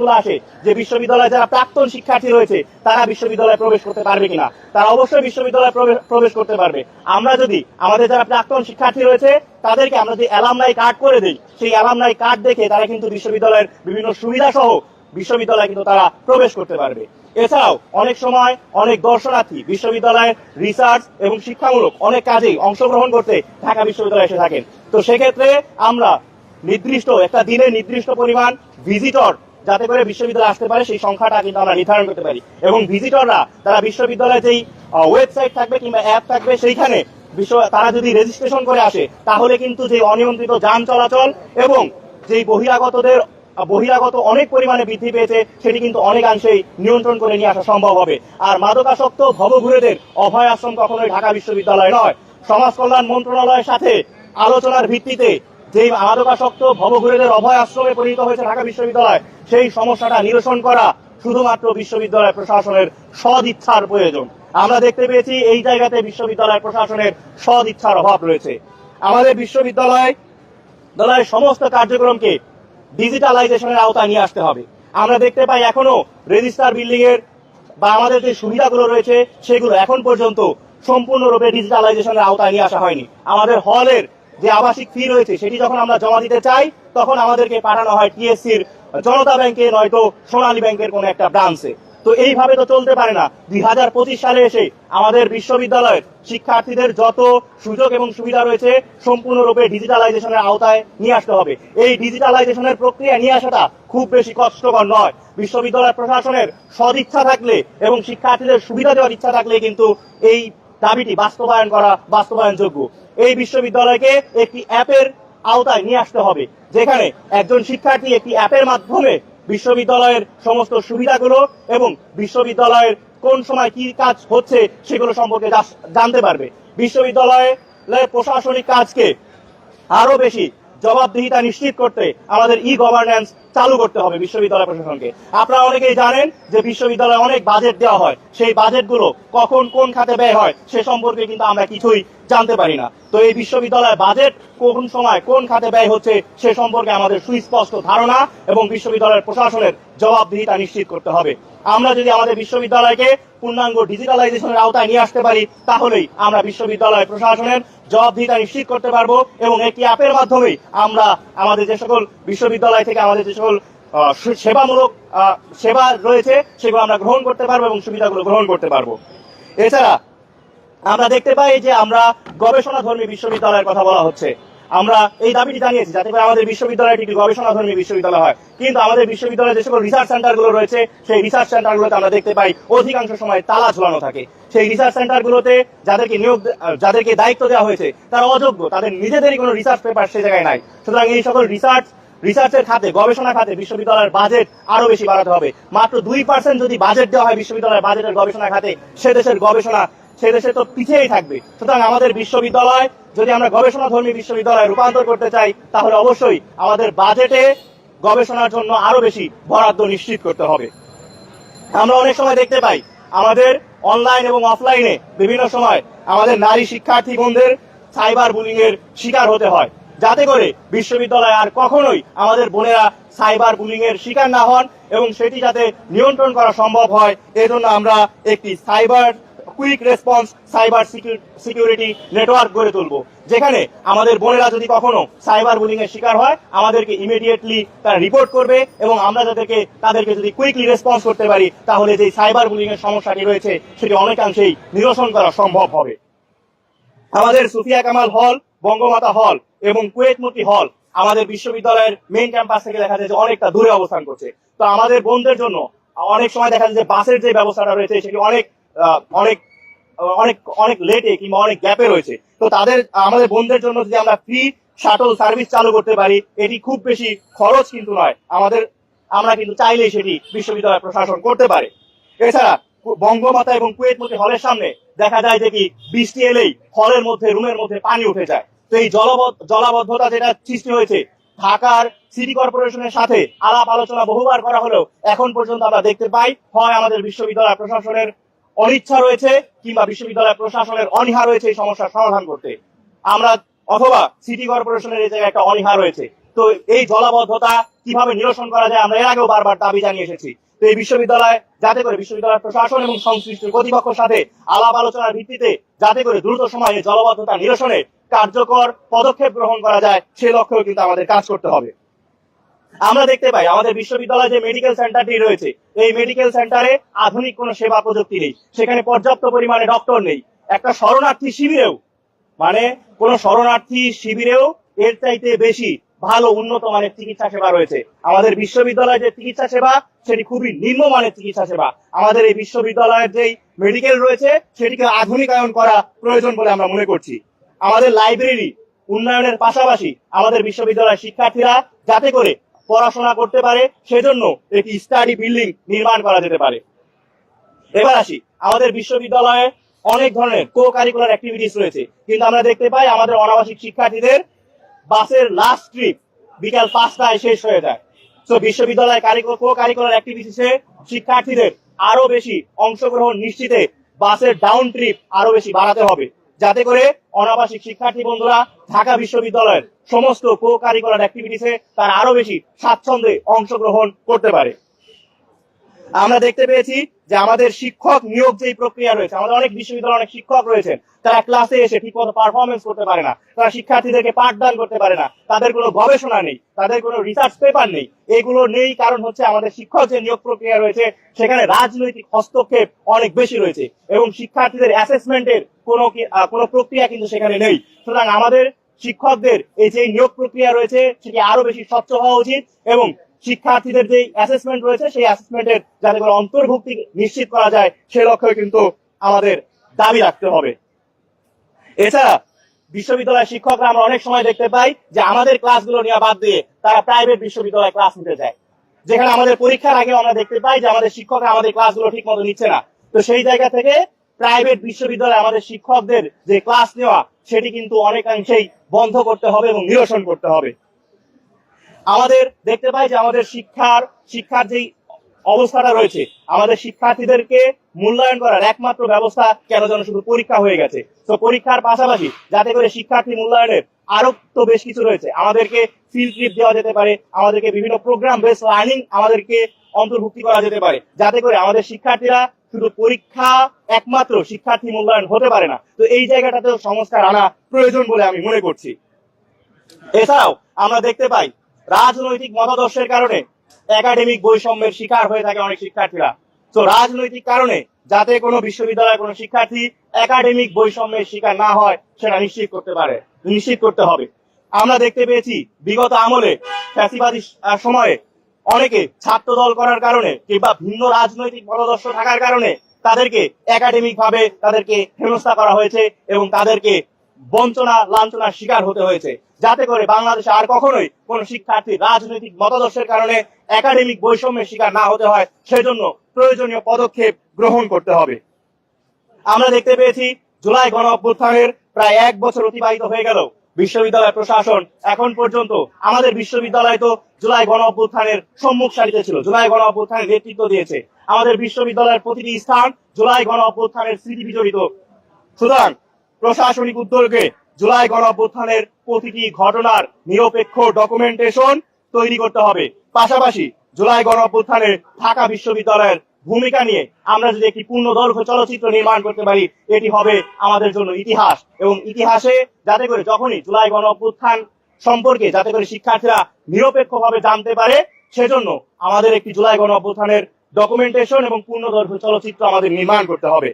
গুলো আসে যে বিশ্ববিদ্যালয়ে যারা প্রাক্তন শিক্ষার্থী রয়েছে, তারা বিশ্ববিদ্যালয়ে প্রবেশ করতে পারবে কিনা? তারা অবশ্যই বিশ্ববিদ্যালয়ে প্রবেশ করতে পারবে। আমরা যদি আমাদের যারা প্রাক্তন শিক্ষার্থী রয়েছে, তাদেরকে আমরা যদি অ্যালামনাই কার্ড করে দিই, সেই অ্যালামনাই কার্ড দেখে তারা কিন্তু বিশ্ববিদ্যালয়ের বিভিন্ন সুবিধা সহ বিশ্ববিদ্যালয়ে কিন্তু তারা প্রবেশ করতে পারবে। এছাড়াও, অনেক সময় অনেক দর্শনার্থী বিশ্ববিদ্যালয়ের রিসার্চ এবং শিক্ষামূলক অনেক কাজেই অংশগ্রহণ করতে ঢাকা বিশ্ববিদ্যালয়ে এসে থাকেন। তো সেক্ষেত্রে আমরা নির্দিষ্ট, একটা দিনে নির্দিষ্ট পরিমাণ ভিজিটর যাতে করে বিশ্ববিদ্যালয় আসতে পারে, সেই সংখ্যাটা কিন্তু আমরা নির্ধারণ করতে পারি। এবং ভিজিটররা তারা বিশ্ববিদ্যালয়ে যেই ওয়েবসাইট থাকবে কিংবা অ্যাপ থাকবে, সেইখানে বিশ্ব, তারা যদি রেজিস্ট্রেশন করে আসে, তাহলে কিন্তু যে অনিয়ন্ত্রিত যান চলাচল এবং যেই বহিরাগতদের বহিরাগত অনেক পরিমাণে বৃদ্ধি পেয়েছে, সেটি কিন্তু অনেকাংশেই নিয়ন্ত্রণ করে নিয়ে আসা সম্ভব হবে। আর মাদকাসক্ত ভবঘুরেদের অভয় আশ্রম কখনোই ঢাকা বিশ্ববিদ্যালয় নয়। সমাজ কল্যাণ মন্ত্রণালয়ের সাথে আলোচনার ভিত্তিতে যেই মাদকাসক্ত ভবঘুরেদের অভয় আশ্রমে পরিণত হয়েছে ঢাকা বিশ্ববিদ্যালয়, সেই সমস্যাটা নিরসন করা শুধুমাত্র বিশ্ববিদ্যালয় প্রশাসনের সদ ইচ্ছার প্রয়োজন। আমরা দেখতে পেয়েছি এই জায়গাতে বিশ্ববিদ্যালয় প্রশাসনের সদ ইচ্ছার অভাব রয়েছে। আমাদের বিশ্ববিদ্যালয় বিশ্ববিদ্যালয়ের সমস্ত কার্যক্রমকে ডিজিটালাইজেশনের আওতায় নিয়ে আসতে হবে। আমরা দেখতে পাই এখনও রেজিস্টার বিল্ডিং এর বা আমাদের যে সুবিধাগুলো রয়েছে, সেগুলো এখন পর্যন্ত সম্পূর্ণরূপে ডিজিটালাইজেশনের আওতায় নিয়ে আসা হয়নি। আমাদের হলের যে আবাসিক ফি রয়েছে, সেটি যখন আমরা জমা দিতে চাই, তখন আমাদেরকে পাঠানো হয় টিএসসির জনতা ব্যাংকে নয়তো সোনালী ব্যাংকের কোনো একটা ব্রাঞ্চে তো এইভাবে তো চলতে পারে না। দুই হাজার পঁচিশ সালে এসে আমাদের বিশ্ববিদ্যালয়ের শিক্ষার্থীদের যত সুযোগ এবং সুবিধা রয়েছে, সম্পূর্ণরূপে ডিজিটালাইজেশনের আওতায় নিয়ে আসতে হবে। এই ডিজিটালাইজেশনের প্রক্রিয়া নিয়ে আসাটা খুব বেশি কষ্টকর নয়। বিশ্ববিদ্যালয় প্রশাসনের সদিচ্ছা থাকলে এবং শিক্ষার্থীদের সুবিধা দেওয়ার ইচ্ছা থাকলে কিন্তু এই দাবিটি বাস্তবায়ন করা বাস্তবায়নযোগ্য। এই বিশ্ববিদ্যালয়কে একটি অ্যাপের আওতায় নিয়ে আসতে হবে, যেখানে একজন শিক্ষার্থী একটি অ্যাপের মাধ্যমে বিশ্ববিদ্যালয়ের সমস্ত সুবিধাগুলো এবং বিশ্ববিদ্যালয়ের কোন সময় কি কাজ হচ্ছে সেগুলো সম্পর্কে জানতে পারবে। বিশ্ববিদ্যালয়ের প্রশাসনিক কাজকে আরও বেশি জবাবদিহিতা নিশ্চিত করতে আমাদের ই গভর্নেন্স চালু করতে হবে বিশ্ববিদ্যালয় প্রশাসনকে। আপনারা অনেকেই জানেন যে বিশ্ববিদ্যালয়ে অনেক বাজেট দেওয়া হয়। সেই বাজেটগুলো কখন কোন খাতে ব্যয় হয় সে সম্পর্কে কিন্তু আমরা কিছুই জানতে পারি না। তো এই বিশ্ববিদ্যালয়ের বাজেট কোন সময় কোন খাতে ব্যয় হচ্ছে সে সম্পর্কে আমাদের সুস্পষ্ট ধারণা এবং বিশ্ববিদ্যালয়ের প্রশাসনের জবাবদিহিতা নিশ্চিত করতে হবে। আমরা যদি আমাদের বিশ্ববিদ্যালয়কে পূর্ণাঙ্গ ডিজিটালাইজেশনের আওতায় নিয়ে আসতে পারি, তাহলেই আমরা বিশ্ববিদ্যালয় প্রশাসনের জবাবদিহিতা নিশ্চিত করতে পারব এবং একটি অ্যাপের মাধ্যমেই আমরা আমাদের যে সকল বিশ্ববিদ্যালয় থেকে আমাদের যে সকল সেবামূলক সেবা রয়েছে, সেগুলো আমরা গ্রহণ করতে পারব এবং সুবিধাগুলো গ্রহণ করতে পারব। এছাড়া আমরা দেখতে পাই যে আমরা গবেষণা ধর্মী বিশ্ববিদ্যালয়ের কথা বলা হচ্ছে। আমরা এই দাবিটি জানিয়েছি, যাতে করে আমাদের বিশ্ববিদ্যালয়টি একটি গবেষণা ধর্মী বিশ্ববিদ্যালয় হয়। কিন্তু আমাদের বিশ্ববিদ্যালয়ে যে সকল রিসার্চ সেন্টারগুলো রয়েছে, সেই রিসার্চ সেন্টারগুলোতে আমরা দেখতে পাই অধিকাংশ সময় তালা ঝুলানো থাকে। সেই রিসার্চ সেন্টারগুলোতে যাদেরকে নিয়োগ যাদেরকে দায়িত্ব দেওয়া হয়েছে, তারা অযোগ্য, তাদের নিজেদেরই কোনো রিসার্চ পেপার সে জায়গায় নাই। সুতরাং এই সকল রিসার্চ রিসার্চের খাতে, গবেষণা খাতে বিশ্ববিদ্যালয়ের বাজেট আরও বেশি বাড়াতে হবে। মাত্র দুই পার্সেন্ট যদি বাজেট দেওয়া হয় বিশ্ববিদ্যালয়ের বাজেটের গবেষণা খাতে, সে দেশের গবেষণা সে দেশে তো পিছিয়েই থাকবে। সুতরাং আমাদের বিশ্ববিদ্যালয়, যদি আমরা গবেষণা ধর্মী বিশ্ববিদ্যালয়ে রূপান্তর করতে চাই, তাহলে অবশ্যই আমাদের বাজেটে গবেষণার জন্য আরও বেশি বরাদ্দ নিশ্চিত করতে হবে। আমরা অনেক সময় দেখতে পাই, আমাদের অনলাইন এবং অফলাইনে বিভিন্ন সময় আমাদের নারী শিক্ষার্থী বোনদের সাইবার বুলিং এর শিকার হতে হয়। যাতে করে বিশ্ববিদ্যালয় আর কখনোই আমাদের বোনেরা সাইবার বুলিং এর শিকার না হন এবং সেটি যাতে নিয়ন্ত্রণ করা সম্ভব হয়, এজন্য আমরা একটি cyber quick response cyber security network গড়ে তুলব। যেখানে আমাদের বোনেরা যদি কখনো সাইবার বুলিং এর শিকার হয়, আমাদেরকে ইমিডিয়েটলি তারা রিপোর্ট করবে এবং আমরা যাদেরকে তাদেরকে যদি কুইকলি রেসপন্স করতে পারি, তাহলে যে সাইবার বুলিং এর সমস্যাটি রয়েছে, সেটি অনেকাংশেই নিরসন করা সম্ভব হবে। আমাদের সুফিয়া কামাল হল, বঙ্গমাতা হল এবং কুয়েত মূর্তি হল আমাদের বিশ্ববিদ্যালয়ের মেইন ক্যাম্পাস থেকে দেখা যায় যে অনেকটা দূরে অবস্থান করছে। তো আমাদের বোনদের জন্য অনেক সময় দেখা যায় যে বাসের যে ব্যবস্থাটা রয়েছে, সেটি অনেক অনেক অনেক অনেক লেটে কিংবা অনেক গ্যাপে রয়েছে। তো তাদের, আমাদের বোনদের জন্য যদি আমরা ফ্রি শাটল সার্ভিস চালু করতে পারি, এটি খুব বেশি খরচ কিন্তু নয়। আমাদের, আমরা কিন্তু চাইলেই সেটি বিশ্ববিদ্যালয় প্রশাসন করতে পারে। এছাড়া, বঙ্গমাতা এবং কুয়েত মধ্যে হলের সামনে দেখা যায় যে কি, বৃষ্টি এলেই হলের মধ্যে, রুমের মধ্যে পানি উঠে যায়। তো এই জলবদ্ধ, জলাবদ্ধতা যেটা সৃষ্টি হয়েছে, ঢাকার সিটি কর্পোরেশনের সাথে আলাপ আলোচনা বহুবার করা হলেও এখন পর্যন্ত আমরা দেখতে পাই, হয় আমাদের বিশ্ববিদ্যালয় প্রশাসনের অনিচ্ছা রয়েছে কিংবা বিশ্ববিদ্যালয় প্রশাসনের অনীহা রয়েছে এই সমস্যার সমাধান করতে। আমরা অথবা সিটি কর্পোরেশনের এই জায়গায় একটা অনীহা রয়েছে। তো এই জলাবদ্ধতা কীভাবে নিরসন করা যায় আমরা এর আগেও বারবার দাবি জানিয়ে এসেছি। তো এই বিশ্ববিদ্যালয় যাতে করে বিশ্ববিদ্যালয় প্রশাসন এবং সংশ্লিষ্ট কর্তৃপক্ষের সাথে আলাপ আলোচনার ভিত্তিতে যাতে করে দ্রুত সময়ে জলবদ্ধতা নিরসনে কার্যকর পদক্ষেপ গ্রহণ করা যায় সে লক্ষ্যেও কিন্তু আমাদের কাজ করতে হবে। আমরা দেখতে পাই, আমাদের বিশ্ববিদ্যালয়ে যে মেডিকেল সেন্টারটি রয়েছে, এই মেডিকেল সেন্টারে আধুনিক কোনো সেবা প্রযুক্তি নেই। সেখানে পর্যাপ্ত পরিমাণে ডক্টর নেই। একটা শরণার্থী শিবিরেও মানে কোন শরণার্থী শিবিরেও এর চাইতে বেশি ভালো, উন্নত মানের চিকিৎসা সেবা রয়েছে। আমাদের বিশ্ববিদ্যালয়ের যে চিকিৎসা সেবা, সেটি খুবই নিম্নমানের চিকিৎসা সেবা। আমাদের এই বিশ্ববিদ্যালয়ের যেই মেডিকেল রয়েছে, সেটিকে আধুনিকায়ন করা প্রয়োজন বলে আমরা মনে করছি। আমাদের লাইব্রেরি উন্নয়নের পাশাপাশি আমাদের বিশ্ববিদ্যালয়ের শিক্ষার্থীরা যাতে করে পড়াশোনা করতে পারে, সেজন্য একটি স্টাডি বিল্ডিং নির্মাণ করা যেতে পারে। এবার আসি, আমাদের বিশ্ববিদ্যালয়ে অনেক ধরনের কো কারিকুলার অ্যাক্টিভিটিস রয়েছে। কিন্তু আমরা দেখতে পাই আমাদের অনাবাসিক শিক্ষার্থীদের বাসের লাস্ট ট্রিপ বিকাল পাঁচটায় শেষ হয়ে যায়। তো বিশ্ববিদ্যালয় কো কারিকুলার অ্যাক্টিভিটিসে শিক্ষার্থীদের আরও বেশি অংশগ্রহণ নিশ্চিতে বাসের ডাউন ট্রিপ আরও বেশি বাড়াতে হবে। যাতে করে অনাবাসিক শিক্ষার্থী বন্ধুরা ঢাকা বিশ্ববিদ্যালয়ের সমস্ত কো কারিকুলার অ্যাক্টিভিটিসে তারা আরও বেশি স্বাচ্ছন্দ্যে অংশগ্রহণ করতে পারে। আমরা দেখতে পেয়েছি যে আমাদের শিক্ষক নিয়োগ যে প্রক্রিয়া রয়েছে, আমাদের অনেক বিশ্ববিদ্যালয়ে অনেক শিক্ষক রয়েছেন, তারা ক্লাসে এসে ঠিক মতো পারফরমেন্স করতে পারে না, তারা শিক্ষার্থীদেরকে পাঠদান করতে পারে না, তাদের কোনো গবেষণা নেই, তাদের কোনো রিসার্চ পেপার নেই, এগুলো নেই কারণ হচ্ছে আমাদের শিক্ষক যে নিয়োগ প্রক্রিয়া রয়েছে, সেখানে রাজনৈতিক হস্তক্ষেপ অনেক বেশি রয়েছে এবং শিক্ষার্থীদের অ্যাসেসমেন্টের কোনো কোনো প্রক্রিয়া কিন্তু সেখানে নেই। সুতরাং আমাদের শিক্ষকদের এই যে নিয়োগ প্রক্রিয়া রয়েছে, সেটি আরও বেশি স্বচ্ছ হওয়া উচিত এবং শিক্ষার্থীদের যে অ্যাসেসমেন্ট রয়েছে, সেই অ্যাসেসমেন্টের যাতে করে অন্তর্ভুক্তি নিশ্চিত করা যায়, সে লক্ষ্যে কিন্তু আমাদের দাবি রাখতে হবে। এছাড়া বিশ্ববিদ্যালয়ের শিক্ষকরা আমরা অনেক সময় দেখতে পাই যে আমাদের ক্লাসগুলো নেওয়া বাদ দিয়ে তারা প্রাইভেট বিশ্ববিদ্যালয়ে ক্লাস নিতে যায়। যেখানে আমাদের পরীক্ষার আগে আমরা দেখতে পাই যে আমাদের শিক্ষকরা আমাদের ক্লাসগুলো ঠিক মতো নিচ্ছে না। তো সেই জায়গা থেকে প্রাইভেট বিশ্ববিদ্যালয়ে আমাদের শিক্ষকদের যে ক্লাস নেওয়া, সেটি কিন্তু অনেকাংশেই বন্ধ করতে হবে এবং নিরসন করতে হবে। আমাদের দেখতে পাই যে আমাদের শিক্ষার শিক্ষার যেই অবস্থাটা রয়েছে, আমাদের শিক্ষার্থীদেরকে মূল্যায়ন করার একমাত্র ব্যবস্থা কেন যেন শুধু পরীক্ষা হয়ে গেছে। তো পরীক্ষার পাশাপাশি যাতে করে শিক্ষার্থী মূল্যায়নের আরও তো বেশ কিছু রয়েছে। আমাদেরকে ফিল্ড ট্রিপ দেওয়া যেতে পারে, আমাদেরকে বিভিন্ন প্রোগ্রাম বেস লার্নিং আমাদেরকে অন্তর্ভুক্তি করা যেতে পারে, যাতে করে আমাদের শিক্ষার্থীরা শুধু পরীক্ষা একমাত্র শিক্ষার্থী মূল্যায়ন হতে পারে না। তো এই জায়গাটাতেও সংস্কার আনা প্রয়োজন বলে আমি মনে করছি। এছাড়াও আমরা দেখতে পাই রাজনৈতিক মতাদর্শের কারণে একাডেমিক বৈষম্যের শিকার হয়ে থাকে অনেক শিক্ষার্থীরা। তো রাজনৈতিক কারণে যাতে কোনো বিশ্ববিদ্যালয়ের কোনো শিক্ষার্থী একাডেমিক বৈষম্যের শিকার না হয়, সেটা নিশ্চিত করতে পারে, নিশ্চিত করতে হবে। আমরা দেখতে পেয়েছি, বিগত আমলে ফ্যাসিবাদী সময়ে অনেকে ছাত্র দল করার কারণে কিংবা ভিন্ন রাজনৈতিক মতাদর্শ থাকার কারণে তাদেরকে একাডেমিক ভাবে তাদেরকে হেনস্থা করা হয়েছে এবং তাদেরকে বঞ্চনা, লাঞ্ছনার শিকার হতে হয়েছে। যাতে করে বাংলাদেশে আর কখনোই কোন শিক্ষার্থী রাজনৈতিক মতাদর্শের কারণে একাডেমিক বৈষম্যের শিকার না হতে হয়, সেজন্য প্রয়োজনীয় পদক্ষেপ গ্রহণ করতে হবে। আমরা দেখতে পেয়েছি, জুলাই গণ অভ্যুত্থানের প্রায় এক বছর অতিবাহিত হয়ে গেল। বিশ্ববিদ্যালয় প্রশাসন এখন পর্যন্ত, আমাদের বিশ্ববিদ্যালয় তো জুলাই গণ অভ্যুত্থানের সম্মুখ সারিতে ছিল, জুলাই গণ অভ্যুত্থানের নেতৃত্ব দিয়েছে। আমাদের বিশ্ববিদ্যালয়ের প্রতিটি স্থান জুলাই গণ অভ্যুত্থানের স্মৃতি বিজড়িত। সুতরাং প্রশাসনিক উদ্যোগে জুলাই গণ অভ্যুত্থানের প্রতিটি ঘটনার নিরপেক্ষ ডকুমেন্টেশন তৈরি করতে হবে। পাশাপাশি জুলাই গণ অভ্যুত্থানে ঢাকা বিশ্ববিদ্যালয়ের ভূমিকা নিয়ে আমরা যদি একটি পূর্ণ দৈর্ঘ্য চলচ্চিত্র নির্মাণ করতে পারি, এটি হবে আমাদের জন্য ইতিহাস। এবং ইতিহাসে যাতে করে যখনই জুলাই গণ অভ্যুত্থান সম্পর্কে যাতে করে শিক্ষার্থীরা নিরপেক্ষভাবে জানতে পারে, সেজন্য আমাদের একটি জুলাই গণ ডকুমেন্টেশন এবং পূর্ণ দৈর্ঘ্য চলচ্চিত্র আমাদের নির্মাণ করতে হবে।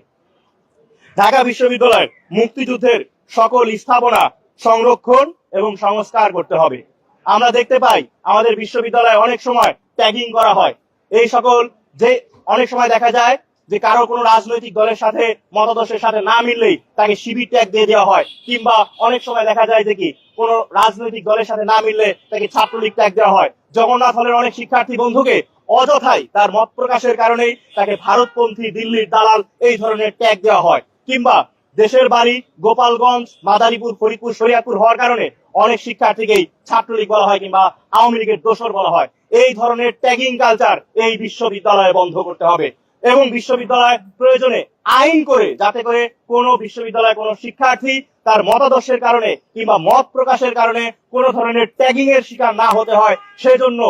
ঢাকা বিশ্ববিদ্যালয়ের মুক্তিযুদ্ধের সকল স্থাপনা সংরক্ষণ এবং সংস্কার করতে হবে। আমরা দেখতে পাই আমাদের বিশ্ববিদ্যালয়ে অনেক সময় ট্যাগিং করা হয়। এই সকল যে অনেক সময় দেখা যায় যে কারও কোনো রাজনৈতিক দলের সাথে, মতাদর্শের সাথে না মিললেই তাকে শিবির ট্যাগ দিয়ে দেওয়া হয়। কিংবা অনেক সময় দেখা যায় যে কি, কোনো রাজনৈতিক দলের সাথে না মিললে তাকে ছাত্রলীগ ট্যাগ দেওয়া হয়। জগন্নাথ হলের অনেক শিক্ষার্থী বন্ধুকে অযথাই তার মত প্রকাশের কারণেই তাকে ভারতপন্থী দিল্লির দালাল এই ধরনের ট্যাগ দেওয়া হয়। কিংবা দেশের বাড়ি গোপালগঞ্জ, মাদারীপুর, ফরিদপুর, শরিয়াতপুর হওয়ার কারণে অনেক শিক্ষার্থীকেই ছাত্রলীগ বলা হয় কিংবা আওয়ামী লীগের দোসর বলা হয়। এই ধরনের ট্যাগিং কালচার এই বিশ্ববিদ্যালয়ে বন্ধ করতে হবে এবং বিশ্ববিদ্যালয় প্রয়োজনে আইন করে, যাতে করে কোনো বিশ্ববিদ্যালয় কোনো শিক্ষার্থী তার মতাদর্শের কারণে কিংবা মত প্রকাশের কারণে কোনো ধরনের ট্যাগিং এর শিকার না হতে হয়, সেজন্য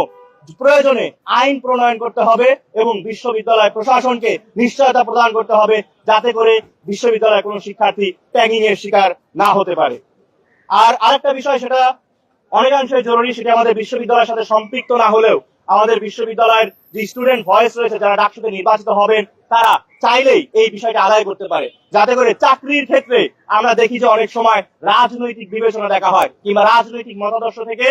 প্রয়োজনে আইন প্রণয়ন করতে হবে এবং বিশ্ববিদ্যালয় প্রশাসনকে নিশ্চয়তা প্রদান করতে হবে যাতে করে বিশ্ববিদ্যালয়ের কোনো শিক্ষার্থী ট্যাগিং এর শিকার না হতে পারে। আর আরেকটা বিষয় সেটা অনেকাংশে জরুরি, সেটা আমাদের বিশ্ববিদ্যালয়ের সাথে সম্পৃক্ত না হলেও আমাদের বিশ্ববিদ্যালয়ের যে স্টুডেন্ট ভয়েস রয়েছে, যারা ডাকসুতে নির্বাচিত হবেন, তারা চাইলেই এই বিষয়টা আদায় করতে পারে। যাতে করে চাকরির ক্ষেত্রে আমরা দেখি যে অনেক সময় রাজনৈতিক বিবেচনা দেখা হয়, কিংবা রাজনৈতিক মতাদর্শ থেকে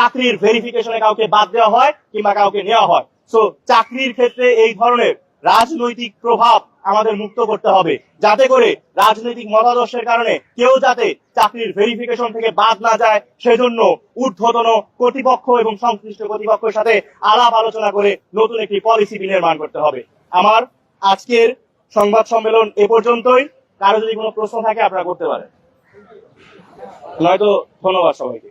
চাকরির ভেরিফিকেশনে কাউকে বাদ দেওয়া হয় কিংবা কাউকে নেওয়া হয়। সো চাকরির ক্ষেত্রে এই ধরনের রাজনৈতিক প্রভাব আমাদের মুক্ত করতে হবে। যাতে করে রাজনৈতিক মতাদর্শের কারণে কেউ যাতে চাকরির ভেরিফিকেশন থেকে বাদ না যায়, সেজন্য ঊর্ধ্বতন কর্তৃপক্ষ এবং সংশ্লিষ্ট কর্তৃপক্ষের সাথে আলাপ আলোচনা করে নতুন একটি পলিসি বিনির্মাণ করতে হবে। আমার আজকের সংবাদ সম্মেলন এ পর্যন্তই। কারও যদি কোনো প্রশ্ন থাকে, আপনারা করতে পারেন। নয়তো ধন্যবাদ সবাইকে।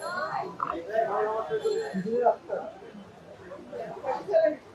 Thank you.